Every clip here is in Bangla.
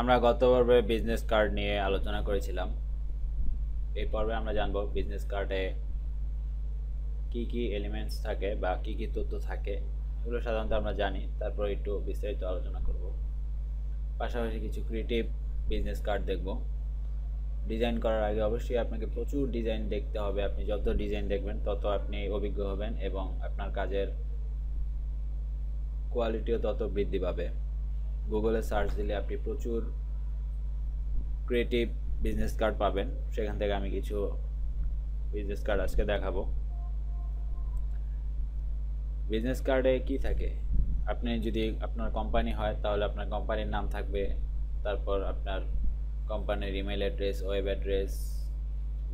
আমরা গত পর্বে বিজনেস কার্ড নিয়ে আলোচনা করেছিলাম। এই পর্বে আমরা জানব বিজনেস কার্ডে কি কি এলিমেন্টস থাকে বা কি কি তথ্য থাকে, এগুলো সাধারণত আমরা জানি, তারপর একটু বিস্তারিত আলোচনা করব। পাশাপাশি কিছু ক্রিয়েটিভ বিজনেস কার্ড দেখব। ডিজাইন করার আগে অবশ্যই আপনাকে প্রচুর ডিজাইন দেখতে হবে। আপনি যত ডিজাইন দেখবেন, তত আপনি অভিজ্ঞ হবেন এবং আপনার কাজের কোয়ালিটিও তত বৃদ্ধি পাবে। গুগলে সার্চ দিলে আপনি প্রচুর ক্রিয়েটিভ বিজনেস কার্ড পাবেন। সেখান থেকে আমি কিছু বিজনেস কার্ড আজকে দেখাবো। বিজনেস কার্ডে কি থাকে? আপনি যদি আপনার কোম্পানি হয়, তাহলে আপনার কোম্পানির নাম থাকবে, তারপর আপনার কোম্পানির email address web address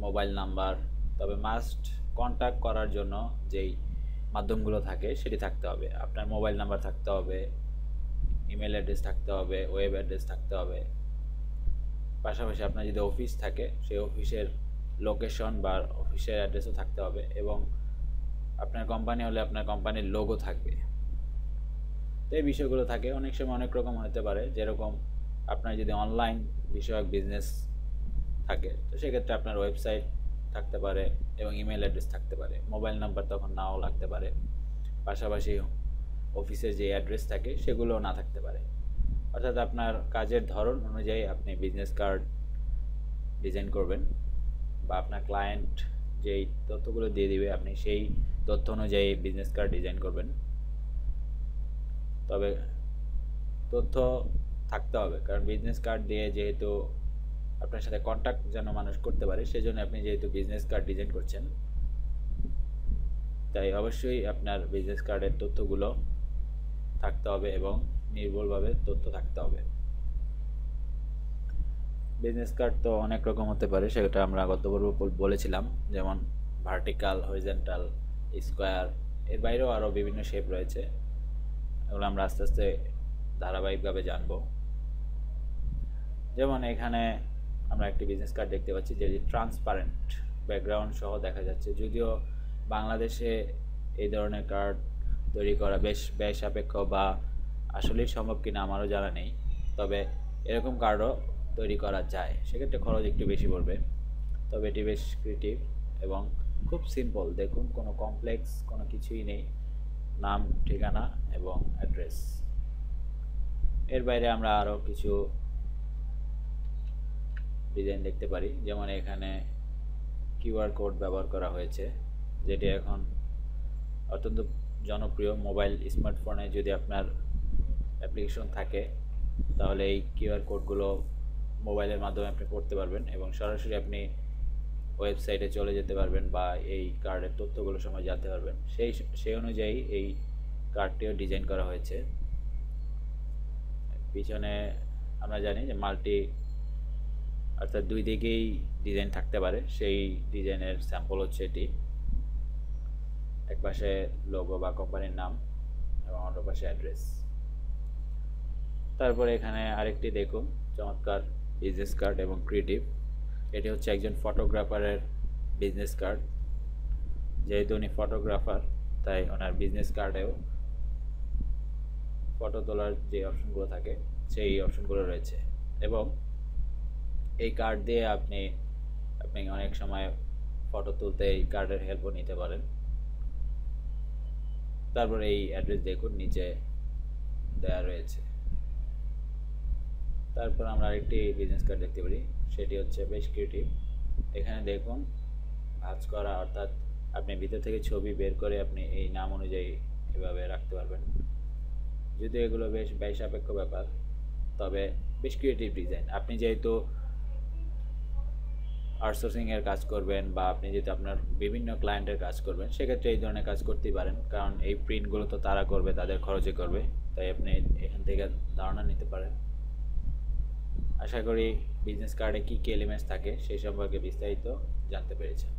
mobile number তবে মাস্ট কন্ট্যাক্ট করার জন্য যেই মাধ্যমগুলো থাকে, সেটি থাকতে হবে। আপনার মোবাইল নাম্বার থাকতে হবে ইমেল অ্যাড্রেস থাকতে হবে ওয়েব অ্যাড্রেস থাকতে হবে। পাশাপাশি আপনার যদি অফিস থাকে, সেই অফিসের লোকেশন বা অফিসের অ্যাড্রেসও থাকতে হবে এবং আপনার কোম্পানি হলে আপনার কোম্পানির লোগো থাকবে। তো এই বিষয়গুলো থাকে। অনেক সময় অনেক রকম হতে পারে। যেরকম আপনার যদি অনলাইন বিষয়ক বিজনেস থাকে, তো সেক্ষেত্রে আপনার ওয়েবসাইট থাকতে পারে এবং ইমেল অ্যাড্রেস থাকতে পারে। মোবাইল নাম্বার তখন নাও লাগতে পারে। পাশাপাশি অফিসের যে অ্যাড্রেস থাকে, সেগুলোও না থাকতে পারে। অর্থাৎ আপনার কাজের ধরন অনুযায়ী আপনি বিজনেস কার্ড ডিজাইন করবেন বা আপনার ক্লায়েন্ট যেই তথ্যগুলো দিয়ে দিবে, আপনি সেই তথ্য অনুযায়ী বিজনেস কার্ড ডিজাইন করবেন। তবে তথ্য থাকতে হবে, কারণ বিজনেস কার্ড দিয়ে যেহেতু আপনার সাথে কন্ট্যাক্ট যেন মানুষ করতে পারে সেই জন্য আপনি যেহেতু বিজনেস কার্ড ডিজাইন করছেন, তাই অবশ্যই আপনার বিজনেস কার্ডের তথ্যগুলো থাকতে হবে এবং নির্ভুলভাবে তথ্য থাকতে হবে। বিজনেস কার্ড তো অনেক রকম হতে পারে, সেটা আমরা গত পর্ব বলেছিলাম। যেমন ভার্টিক্যাল হরিজেন্টাল স্কোয়ার এর বাইরেও আরও বিভিন্ন শেপ রয়েছে। এগুলো আমরা আস্তে আস্তে ধারাবাহিকভাবে জানব। যেমন এখানে আমরা একটি বিজনেস কার্ড দেখতে পাচ্ছি, যেটি ট্রান্সপারেন্ট ব্যাকগ্রাউন্ড সহ দেখা যাচ্ছে। যদিও বাংলাদেশে এই ধরনের কার্ড তৈরি করা বেশ ব্যয় সাপেক্ষ বা আসলেই সম্ভব কিনা আমারও জানা নেই। তবে এরকম কার্ডও তৈরি করা যায়, সেক্ষেত্রে খরচ একটু বেশি পড়বে। তবে এটি বেশ ক্রিয়েটিভ এবং খুব সিম্পল দেখুন, কোনো কমপ্লেক্স কোনো কিছুই নেই। নাম, ঠিকানা এবং অ্যাড্রেস এর বাইরে আমরা আরও কিছু ডিজাইন দেখতে পারি। যেমন এখানে কিউআর কোড ব্যবহার করা হয়েছে, যেটি এখন অত্যন্ত জনপ্রিয় মোবাইল স্মার্টফোনে যদি আপনার অ্যাপ্লিকেশন থাকে, তাহলে এই কিউআর কোডগুলো মোবাইলের মাধ্যমে আপনি করতে পারবেন এবং সরাসরি আপনি ওয়েবসাইটে চলে যেতে পারবেন বা এই কার্ডের তথ্যগুলো সময় জানতে পারবেন। সেই সেই অনুযায়ী এই কার্ডটিও ডিজাইন করা হয়েছে। পিছনে আমরা জানি যে মাল্টি, অর্থাৎ দুই দিকেই ডিজাইন থাকতে পারে। সেই ডিজাইনের স্যাম্পল হচ্ছে এটি। এক পাশে লোগো বা কোম্পানির নাম এবং অন্য পাশে অ্যাড্রেস তারপরে এখানে আরেকটি দেখুন, চমৎকার বিজনেস কার্ড এবং ক্রিয়েটিভ এটি হচ্ছে একজন ফটোগ্রাফারের বিজনেস কার্ড যেহেতু উনি ফটোগ্রাফার তাই ওনার বিজনেস কার্ডেও ফটো তোলার যে অপশনগুলো থাকে, সেই অপশনগুলো রয়েছে। এবং এই কার্ড দিয়ে আপনি আপনি অনেক সময় ফটো তুলতে এই কার্ডের হেল্পও নিতে পারেন। তারপর এই অ্যাড্রেস দেখুন, নিচে দেওয়া রয়েছে। তারপর আমরা আরেকটি বিজনেস কার্ড দেখতে পারি, সেটি হচ্ছে বেশ ক্রিয়েটিভ এখানে দেখুন, ভাজ করা, অর্থাৎ আপনি ভিতর থেকে ছবি বের করে আপনি এই নাম অনুযায়ী এভাবে রাখতে পারবেন। যদিও এগুলো বেশ ব্যয় সাপেক্ষ ব্যাপার, তবে বেশ ক্রিয়েটিভ ডিজাইন আপনি যেহেতু আউটসোর্সিংয়ের কাজ করবেন বা আপনি যদি আপনার বিভিন্ন ক্লায়েন্টের কাজ করবেন, সেক্ষেত্রে এই ধরনের কাজ করতেই পারেন। কারণ এই প্রিন্টগুলো তো তারা করবে, তাদের খরচে করবে। তাই আপনি এখান থেকে ধারণা নিতে পারেন। আশা করি বিজনেস কার্ডে কী কী এলিমেন্টস থাকে, সেই সম্পর্কে বিস্তারিত জানতে পেরেছেন।